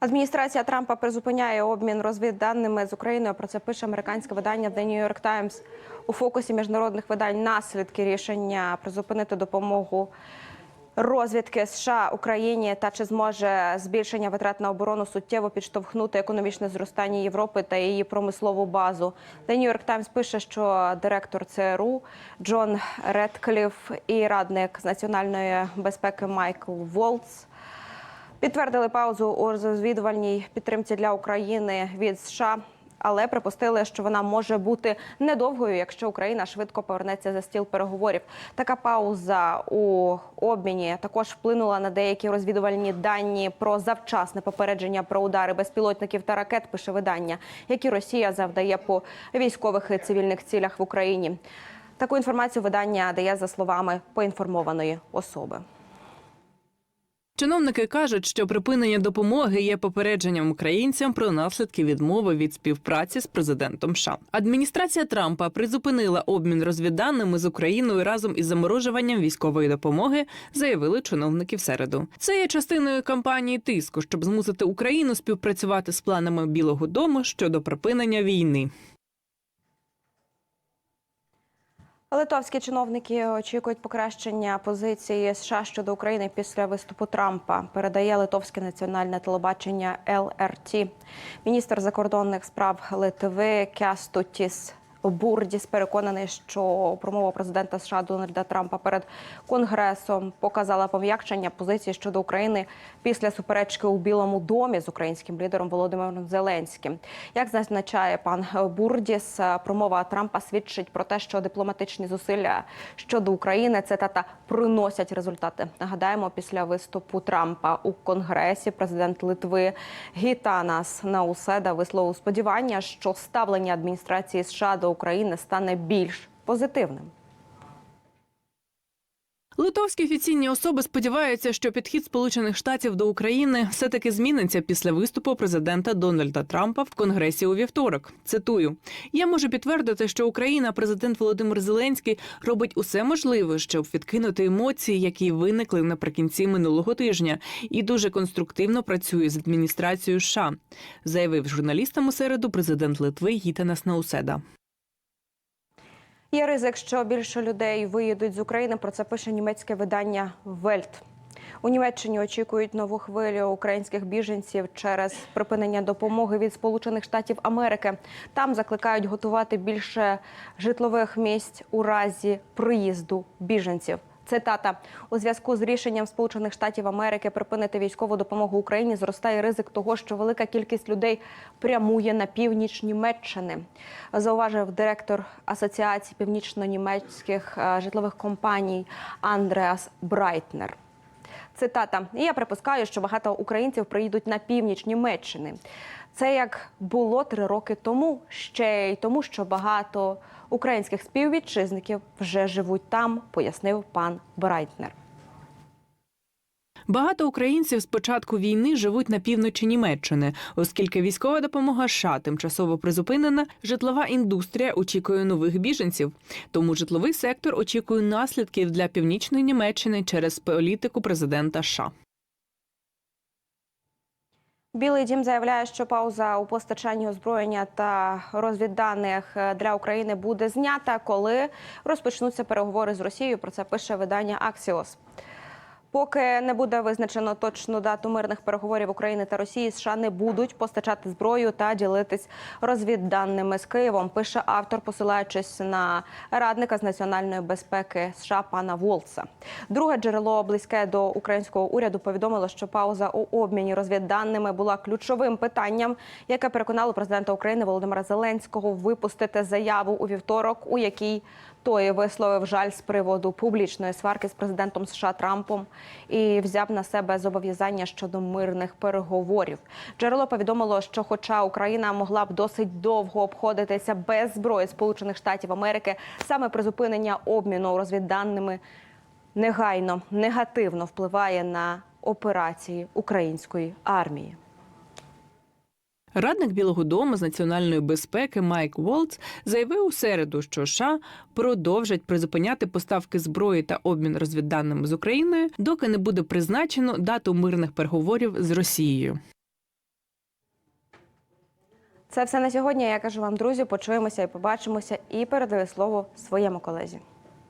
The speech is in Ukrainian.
Адміністрація Трампа призупиняє обмін розвідданими з Україною. Про це пише американське видання The New York Times. У фокусі міжнародних видань наслідки рішення призупинити допомогу розвідки США Україні та чи зможе збільшення витрат на оборону суттєво підштовхнути економічне зростання Європи та її промислову базу. The New York Times пише, що директор ЦРУ Джон Редкліф і радник з національної безпеки Майкл Волц Підтвердили паузу у розвідувальній підтримці для України від США, але припустили, що вона може бути недовгою, якщо Україна швидко повернеться за стіл переговорів. Така пауза у обміні також вплинула на деякі розвідувальні дані про завчасне попередження про удари безпілотників та ракет. Пише видання, які Росія завдає по військових і цивільних цілях в Україні. Таку інформацію видання дає за словами поінформованої особи. Чиновники кажуть, що припинення допомоги є попередженням українцям про наслідки відмови від співпраці з президентом США. Адміністрація Трампа призупинила обмін розвідданими з Україною разом із заморожуванням військової допомоги, заявили чиновники в середу. Це є частиною кампанії тиску, щоб змусити Україну співпрацювати з планами Білого Дому щодо припинення війни. Литовські чиновники очікують покращення позиції США щодо України після виступу Трампа. Передає литовське національне телебачення ЛРТ. Міністр закордонних справ Литви Кястутіс Бурдіс переконаний, що промова президента США Дональда Трампа перед конгресом показала пом'якшення позиції щодо України після суперечки у Білому домі з українським лідером Володимиром Зеленським. Як зазначає пан Бурдіс, промова Трампа свідчить про те, що дипломатичні зусилля щодо України цитата приносять результати. Нагадаємо, після виступу Трампа у конгресі президент Литви Гітанас Науседа висловив сподівання, що ставлення адміністрації США до України стане більш позитивним. Литовські офіційні особи сподіваються, що підхід Сполучених Штатів до України все таки зміниться після виступу президента Дональда Трампа в Конгресі у вівторок. Цитую: я можу підтвердити, що Україна, президент Володимир Зеленський, робить усе можливе, щоб відкинути емоції, які виникли наприкінці минулого тижня, і дуже конструктивно працює з адміністрацією США, заявив журналістам у середу президент Литви Гітанас Науседа. Є ризик, що більше людей виїдуть з України. Про це пише німецьке видання Вельт. У Німеччині очікують нову хвилю українських біженців через припинення допомоги від Сполучених Штатів Америки. Там закликають готувати більше житлових місць у разі приїзду біженців. Цитата у зв'язку з рішенням Сполучених Штатів Америки припинити військову допомогу Україні зростає ризик того, що велика кількість людей прямує на північ Німеччини. Зауважив директор Асоціації північно-німецьких е, житлових компаній Андреас Брайтнер. Цитата: я припускаю, що багато українців приїдуть на північ Німеччини. Це як було три роки тому, ще й тому, що багато українських співвітчизників вже живуть там, пояснив пан Брайтнер. Багато українців з початку війни живуть на півночі Німеччини, оскільки військова допомога США тимчасово призупинена, житлова індустрія очікує нових біженців. Тому житловий сектор очікує наслідків для північної Німеччини через політику президента США. Білий дім заявляє, що пауза у постачанні озброєння та розвідданих для України буде знята, коли розпочнуться переговори з Росією. Про це пише видання Axios. Поки не буде визначено точну дату мирних переговорів України та Росії, США не будуть постачати зброю та ділитись розвідданими з Києвом. Пише автор, посилаючись на радника з національної безпеки США пана Волца. Друге джерело близьке до українського уряду повідомило, що пауза у обміні розвідданими була ключовим питанням, яке переконало президента України Володимира Зеленського випустити заяву у вівторок, у якій той висловив жаль з приводу публічної сварки з президентом США Трампом і взяв на себе зобов'язання щодо мирних переговорів. Джерело повідомило, що, хоча Україна могла б досить довго обходитися без зброї Сполучених Штатів Америки, саме призупинення обміну розвідданими негайно негативно впливає на операції української армії. Радник Білого Дому з національної безпеки Майк Волц заявив у середу, що США продовжать призупиняти поставки зброї та обмін розвідданими з Україною, доки не буде призначено дату мирних переговорів з Росією. Це все на сьогодні. Я кажу вам, друзі, почуємося і побачимося. І передаю слово своєму колезі.